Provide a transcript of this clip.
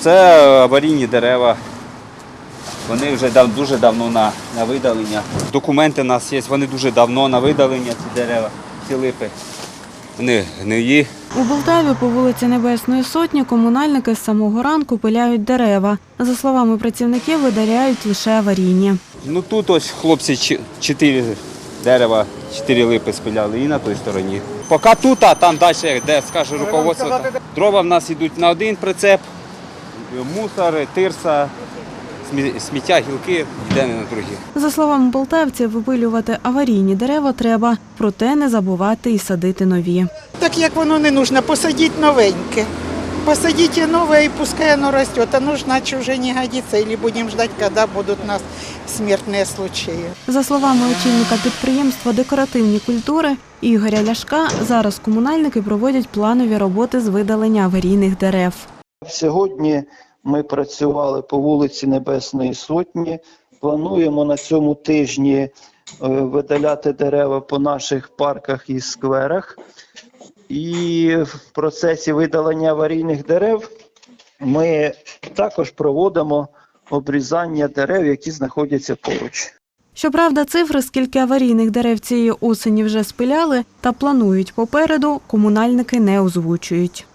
Це аварійні дерева. Вони вже дав, дуже давно на, на видалення. Документи у нас є, вони дуже давно на видалення, ці дерева, ці липи. Вони гниї. У Полтаві по вулиці Небесної Сотні комунальники з самого ранку пиляють дерева. За словами працівників, видаляють лише аварійні. Ну тут ось хлопці чотири дерева, чотири липи спиляли і на той стороні. Поки тут, а там далі, де скаже руководство. Дрова в нас йдуть на один прицеп, мусор, тирса, сміття, гілки йде на другі. За словами полтавців, випилювати аварійні дерева треба, проте не забувати і садити нові. Так як воно не нужно, посадіть новеньке. Посадите новое и пускай оно растет. А нужно чуже не годится. Или будем ждать, когда будут у нас смертные случаи. За словами очільника підприємства декоративні культури Ігоря Ляшка, зараз комунальники проводять планові роботи з видалення аварійних дерев. Сьогодні ми працювали по вулиці Небесної Сотні. Плануємо на цьому тижні е, видаляти дерева по наших парках і скверах. І в процесі видалення аварійних дерев ми також проводимо обрізання дерев, які знаходяться поруч. Щоправда, цифри, скільки аварійних дерев цієї осені вже спиляли та планують попереду, комунальники не озвучують.